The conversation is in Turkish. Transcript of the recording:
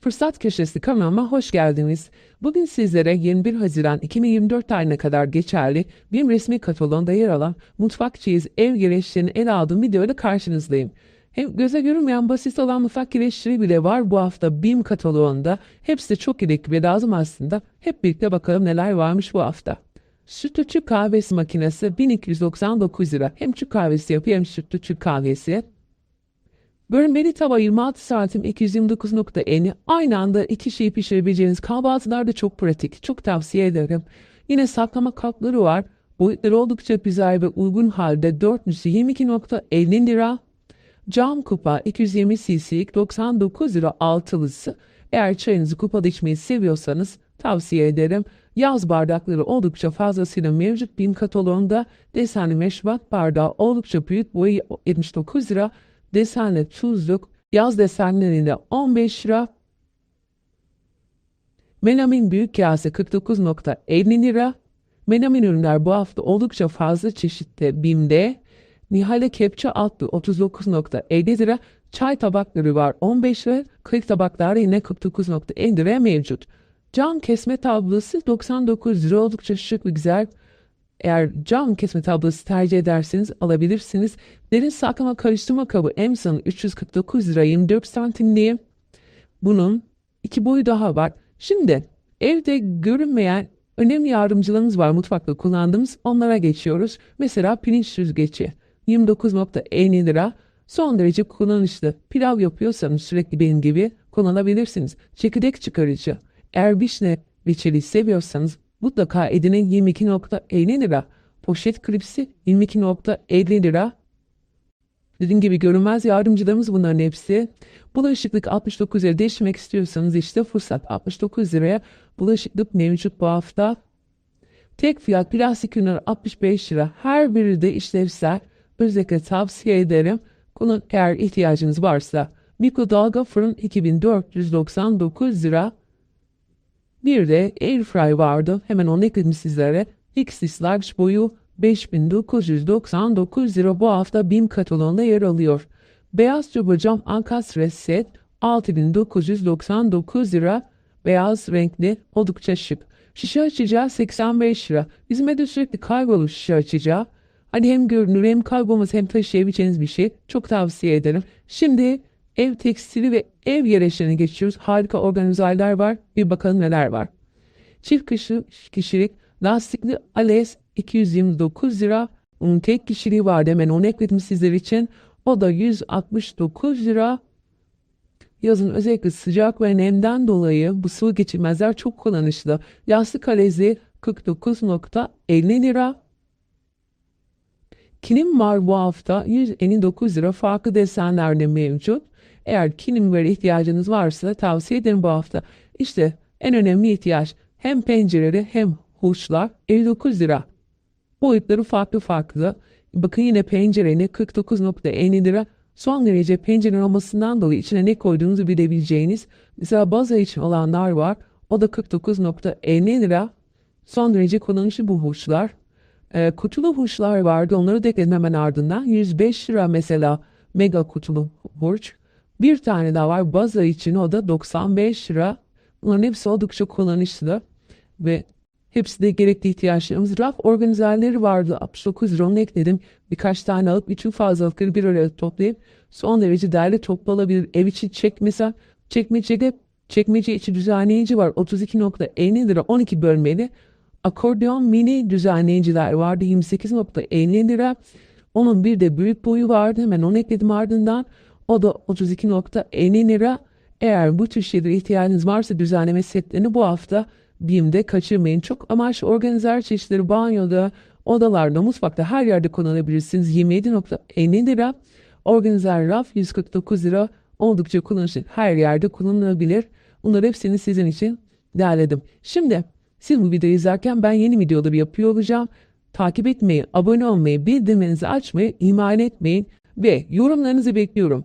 Fırsat Köşesi kanalıma hoş geldiniz. Bugün sizlere 21 Haziran 2024 tarihine kadar geçerli bir resmi kataloğunda yer alan mutfak çeyiz ev gereçlerini ele aldığım videoyla karşınızdayım. Hem göze görünmeyen basit olan mutfak gereçleri bile var bu hafta BİM kataloğunda. Hepsi de çok gerekli ve lazım aslında. Hep birlikte bakalım neler varmış bu hafta. Sütlü kahvesi makinesi 1299 lira. Hem Türk kahvesi yapıyor hem sütlü kahvesi. Bölmeli tava 26 santim 229.50 aynı anda iki şeyi pişirebileceğiniz kahvaltılarda çok pratik. Çok tavsiye ederim. Yine saklama kapları var. Boyutları oldukça güzel ve uygun halde 422.50 lira. Cam kupa 220 cc'lik 99 lira altılısı. Eğer çayınızı kupada içmeyi seviyorsanız tavsiye ederim. Yaz bardakları oldukça fazlasıyla mevcut BİM kataloğunda desenli meşrubat bardağı oldukça büyük boyu 79 lira. Desenli tuzluk yaz desenlerinde 15 lira. Melamin büyük kase 49.50 lira. Melamin ürünler bu hafta oldukça fazla çeşitte BİM'de. Nihale kepçe altlı 39.50 lira. Çay tabakları var 15 lira. Kırık tabaklar yine 49.50 liraya mevcut. Cam kesme tablası 99 lira oldukça şık ve güzel. Eğer cam kesme tablası tercih ederseniz alabilirsiniz. Derin saklama karıştırma kabı Emson 349 lira 24 santimliği. Bunun iki boyu daha var. Şimdi evde görünmeyen önemli yardımcılarımız var mutfakta kullandığımız. Onlara geçiyoruz. Mesela pirinç süzgeci 29.50 lira. Son derece kullanışlı. Pilav yapıyorsanız sürekli benim gibi kullanabilirsiniz. Çekirdek çıkarıcı. Eğer vişne reçeli seviyorsanız mutlaka edinin 22.50 lira. Poşet klipsi 22.50 lira. Dediğim gibi görünmez yardımcılarımız bunların hepsi. Bulaşıklık 69 lira değiştirmek istiyorsanız işte fırsat 69 liraya bulaşıklık mevcut bu hafta. Tek fiyat plastik ürünler 65 lira. Her biri de işlevsel. Özellikle tavsiye ederim. Bunun eğer ihtiyacınız varsa mikrodalga fırın 2499 lira. Bir de Airfry vardı. Hemen onu ekledim sizlere. X's Large boyu 5999 lira bu hafta BİM kataloğunda yer alıyor. Beyaz turbo cam ankastre set 6999 lira. Beyaz renkli oldukça şık. Şişe açacağı 85 lira. Bizim evde sürekli kaybolur şişe açacağı. Hani hem görünür hem kaybolmaz hem taşıyabileceğiniz bir şey. Çok tavsiye ederim. Şimdi ev tekstili ve ev gereçlerine geçiyoruz. Harika organizerler var. Bir bakalım neler var. Çift kişi, kişilik lastikli Ales 229 lira. Onun tek kişiliği vardı hemen onu ekledim sizler için. O da 169 lira. Yazın özellikle sıcak ve nemden dolayı bu sıvı geçirmezler çok kullanışlı. Yastık alezi 49.50 lira. Kilim var bu hafta 159 lira farklı desenlerde mevcut. Eğer kilimlere ihtiyacınız varsa tavsiye ederim bu hafta. İşte en önemli ihtiyaç hem pencereleri hem huşlar 59 lira. Boyutları farklı farklı. Bakın yine pencereni 49.50 lira. Son derece pencere olmasından dolayı içine ne koyduğunuzu bilebileceğiniz. Mesela baza için olanlar var. O da 49.50 lira. Son derece kullanışlı bu huşlar. E, kutulu hurçlar vardı. Onları da hemen ardından. 105 lira mesela mega kutulu hurç. Bir tane daha var baza için o da 95 lira. Bunların hepsi oldukça kullanışlı ve hepsi de gerekli ihtiyaçlarımız. Raf organizerleri vardı. 69 lira onu ekledim. Birkaç tane alıp bütün fazlalıkları bir araya toplayıp son derece değerli toplu alabilir. Ev içi çek mesela çekmecede çekmece içi düzenleyici var. 32.50 lira 12 bölmeli. Akordeon mini düzenleyiciler vardı 28.50 lira. Onun bir de büyük boyu vardı hemen onu ekledim ardından. O da 32.50 lira. Eğer bu tür şeylere ihtiyacınız varsa düzenleme setlerini bu hafta BİM'de kaçırmayın. Çok amaçlı organizer çeşitleri banyoda, odalarda, mutfakta her yerde kullanabilirsiniz. 27.50 lira. Organizer raf 149 lira. Oldukça kullanışlı. Her yerde kullanılabilir. Bunları hepsini sizin için derledim. Şimdi siz bu videoyu izlerken ben yeni videoları yapıyor olacağım. Takip etmeyi, abone olmayı, bildirimlerinizi açmayı ihmal etmeyin ve yorumlarınızı bekliyorum.